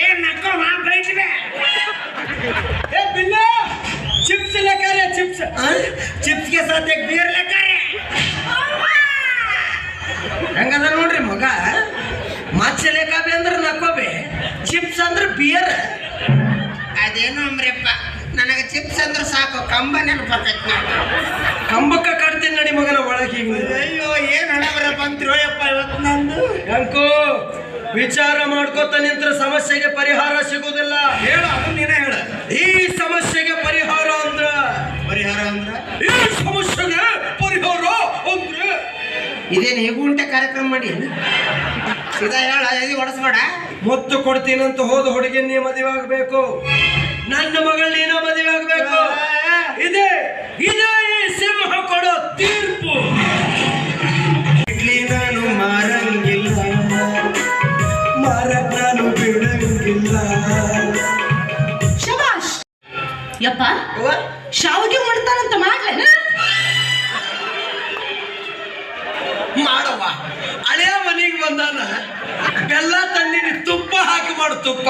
ಏನ್ ನಕ್ಕೋ ಮಾ ಏ ಬಿಲ್ಲು ಚಿಪ್ಸ್ ಲೆಕ್ಕಾರೆ ಚಿಪ್ಸ್ ಚಿಪ್ಸ್ಗೆ ಸದ್ಯಕ್ಕೆ ಬೀರ್ ಲೆಕ್ಕಾರೆ ಹೆಂಗದ ನೋಡ್ರಿ ಮಗ? ಮತ್ಸ್ಯ ಲೆಕ್ಕಾಬಿ ಅಂದ್ರೆ ನಕ್ಕೋಬಿ. ಚಿಪ್ಸ್ ಅಂದ್ರೆ ಬಿಯರ್ ಅದೇನು ಅಂಬ್ರಿಯಪ್ಪ ನನಗೆ ಚಿಪ್ಸ್ ಅಂದ್ರೆ ಸಾಕು. ಕಂಬ ನೆನಪತ್ತೈತಿ ನಾನು ವಿಚಾರ ಮಾಡ್ಕೋತ ನಿಂತ್ರ ಸಮಸ್ಯೆಗೆ ಪರಿಹಾರ ಸಿಗುವುದಿಲ್ಲ. ಹೇಳ ಅದು ನೀನೇ ಹೇಳ. ಈ ಸಮಸ್ಯೆಗೆ ಪರಿಹಾರ ಅಂದ್ರ? ಪರಿಹಾರ ಅಂದ್ರ? ಈ ಸಮಸ್ಯೆಗೆ ಪರಿಹಾರ ಅಂದ್ರೆ? ಇದೇನು ಹೇಗುಂಟೆ ಕಾರ್ಯಕ್ರಮ ಮಾಡಿ? ಸೀದಾ ಹೇಳ ಎದಿ ಹೊಡಸ್ಬೇಡ ಮುತ್ತು ಕೊಡ್ತೀನಂತ ಹೋದ ಹುಡುಗಿ ನೀ ಮದುವೆ ಆಗ್ಬೇಕು. ನನ್ನ ಮಗಳ ನೀನ ಮದುವೆ ಆಗ್ಬೇಕು. ಇದೆ. ಯಪ್ಪ? ಶಾವಿಗೆ ಮಾಡ್ತಾನಂತ ಮಾಡ್ಲೇನ? ಮಾಡವ್ವ. ಹಳೆಯ ಮನೆಗೆ ಬಂದಾನ. ಬೆಲ್ಲ ತಣ್ಣೀರಿ ತುಪ್ಪ ಹಾಕಿ ಮಾಡು ತುಪ್ಪ.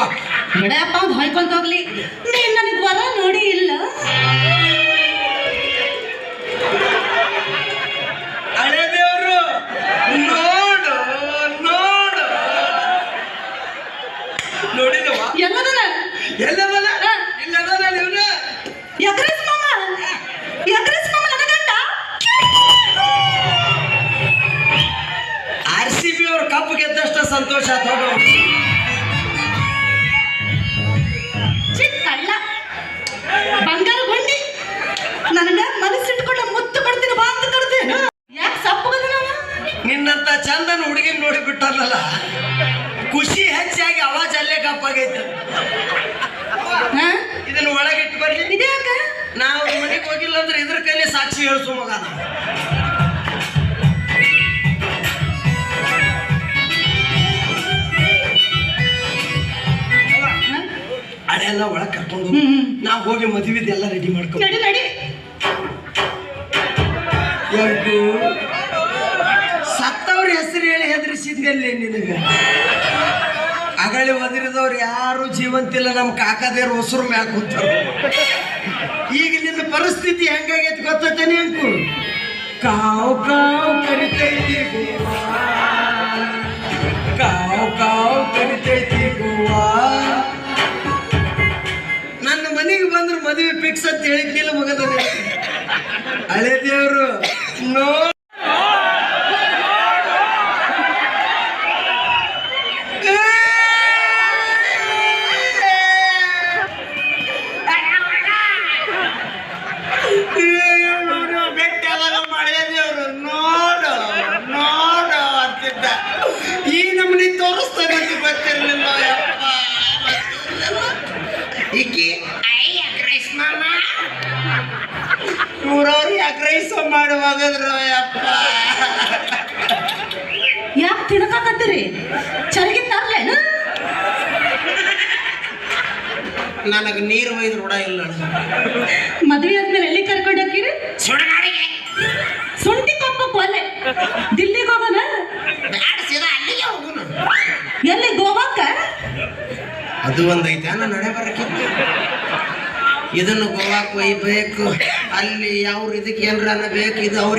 ಬಿಡಪ್ಪ ಅವ್ನು ಹೊಯ್ಕೊಂತ ಹೋಗ್ಲಿ. ನೀನ್ ಬರ ನೋಡಿ ಇಲ್ಲ. ಹಳೆ ದೇವರು ನೋಡು ನೋಡು. ನೋಡಿದವ ಎಲ್ಲದನ? ಎಲ್ಲದನ? ಸಂತೋಷ ಆತ ಚಿಕ್ಕ ಬಂಗಾರ ಗುಂಡಿ ನನಗ ಮನಸ್ಸಿಟ್ಕೊಂಡು ಮುತ್ತು ಕೊಡ್ತೀನಿ ಬಾ ಅಂತ ಕೊಡ್ತೀನಿ ಯಾಕೆ ಸಪ್ಪಗದ ನಿನ್ನಂತ ಚಂದನ ಹುಡುಗಿನ ನೋಡಿ ಬಿಟ್ಟಾನಲ್ಲ ಖುಷಿ ಹೆಚ್ಚಾಗಿ ಅವಾಜ್ ಅಲ್ಲೇ ಕಪ್ಪಾಗೈತೆ ಇದನ್ನ ಒಳಗಿಟ್ಟು ಬರ್ಲಿ. ಇದ್ಯಾಕ? ನಾವು ಮನೆಗೆ ಹೋಗಿಲ್ಲ ಅಂದ್ರೆ ಇದ್ರ ಕೈಲಿ ಸಾಕ್ಷಿ ಹೇಳ್ಸು ಮಗ ನಾವು ಒಳಗೆ ಕರ್ಕೊಂಡು ನಾವ್ ಹೋಗಿ ಮದುವೆದೆಲ್ಲ ರೆಡಿ ಮಾಡ್ಕೊಂಡು ನಡಿ ನಡಿ. ಸತ್ತವ್ರ ಹೆಸರು ಹೇಳಿ ಹೆದರಿಸಿದ್ಯಲ್ಲಿ ನಿನಗೆ? ಅಗಳಿ ಒದರಿದವ್ರು ಯಾರು ಜೀವಂತಿಲ್ಲ ನಮ್ಮ ಕಾಕದೇವ್ರ ಹೊಸರು ಮ್ಯಾಕ್ ಕೂತಾರ. ಈಗ ನಿನ್ನ ಪರಿಸ್ಥಿತಿ ಹೆಂಗಾಗೈತಿ ಗೊತ್ತೈತೇನೆ ಅಂಕು ಕಾವು ಕಾವ್ ಕರಿತೈತಿ ಕಾವು ಕಾವ್ ಕರಿತೈತಿ ಮನೆಗೆ ಬಂದ್ರೆ ಮದುವೆ ಫಿಕ್ಸ್ ಅಂತ ಹೇಳಿದ್ನಿಲ್ಲ ಮಗದ ಹಳೆ ದೇವರು. ನೋ. ಈ ನಮ್ಮನಿ ತೋರಿಸ್ತಾನೆ ಗೊತ್ತಿರ್ಲಿಲ್ಲ ಈಕಿ. ಊರವ್ರು ಅಗ್ರೈಸ್ ಮಾಡುವಾಗದ್ರ ಯಪ್ಪ ಯಾಕೆ ತಿನ್ಕಾಕತ್ತೀರಿ ಚರಿಗೆ ತರ್ಲೇನ ನನಗೆ ನೀರು ಒಯ್ದು ರೂಢ ಇಲ್ಲ ಮದ್ವೆ ಆದ್ಮೇಲೆ ಎಲ್ಲಿ ಕರ್ಕೊಂಡು ಹೋಗಿರಿ ಸುಂಟಿ ತಪ್ಪ ಒಲ್ಲೆ ದಿಲ್ಲಿಗೆ ಹೋಗೋಣ? ಬ್ಯಾಡ ಸೀದಾ ಅಲ್ಲಿಗೆ ಹೋಗುನು. ಎಲ್ಲಿ ಗೋವಾಕ ಅದು ಒಂದೈತೆ ನಾನು ನಡೆ ಬರಕ್ಕಿತ್ತು ಇದನ್ನು ಗೋವಾಕ್ ಒಯ್ಬೇಕು. ಅಲ್ಲಿ ಯಾವ ಇದಕ್ಕೆ ಏನ್ರ ಬೇಕು ಇದು ಅವ್ರ